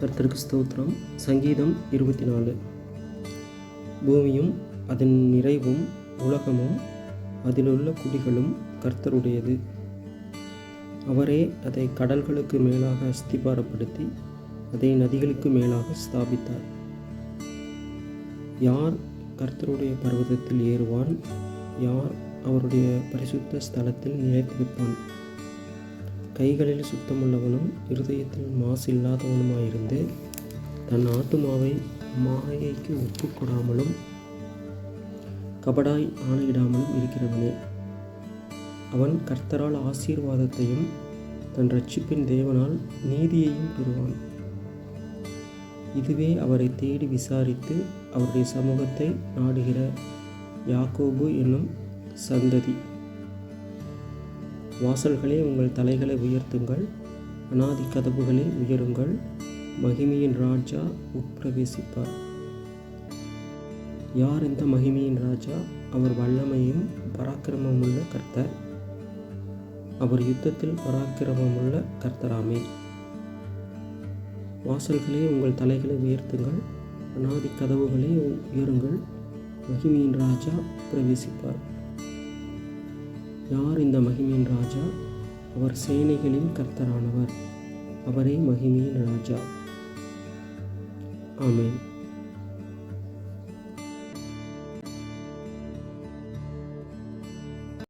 கர்த்தருக்கு ஸ்தோத்திரம். சங்கீதம் இருபத்தி நாலு பூமியும் அதன் நிறைவும் உலகமும் அதிலுள்ள குடிகளும் கர்த்தருடையது. அவரே அதை கடல்களுக்கு மேலாக அஸ்திபாரப்படுத்தி அதை நதிகளுக்கு மேலாக ஸ்தாபித்தார். யார் கர்த்தருடைய பர்வதத்தில் ஏறுவான்? யார் அவருடைய பரிசுத்த ஸ்தலத்தில் நிலைத்திருப்பான்? கைகளில் சுத்தமுள்ளவனும் இருதயத்தில் மாசில்லாதவனுமாயிருந்து தன் ஆத்துமாவை மாயைக்கு ஒப்புக்கொடாமலும் கபடாய் ஆணையிடாமலும் இருக்கிறவனே. அவன் கர்த்தரால் ஆசீர்வாதத்தையும் தன் ரட்சிப்பின் தேவனால் நீதியையும் பெறுவான். இதுவே அவரை தேடி விசாரித்து அவருடைய சமூகத்தை நாடுகிற யாக்கோபு என்னும் சந்ததி. வாசல்களே உங்கள் தலைகளை உயர்த்துங்கள். அனாதி கதவுகளே உயருங்கள். மகிமையின் ராஜா உட்பிரவேசிப்பார். யார் இந்த மகிமையின் ராஜா? அவர் வல்லமையும் பராக்கிரமமுள்ள கர்த்தர். அவர் யுத்தத்தில் பராக்கிரமமுள்ள கர்த்தராமே. வாசல்களே உங்கள் தலைகளை உயர்த்துங்கள். அனாதி கதவுகளே உயருங்கள். மகிமையின் ராஜா பிரவேசிப்பார் யார் இந்த மகிமையின் ராஜா? அவர் சேனைகளின் கர்த்தரானவர். அவரே மகிமையின் ராஜா. ஆமேன்.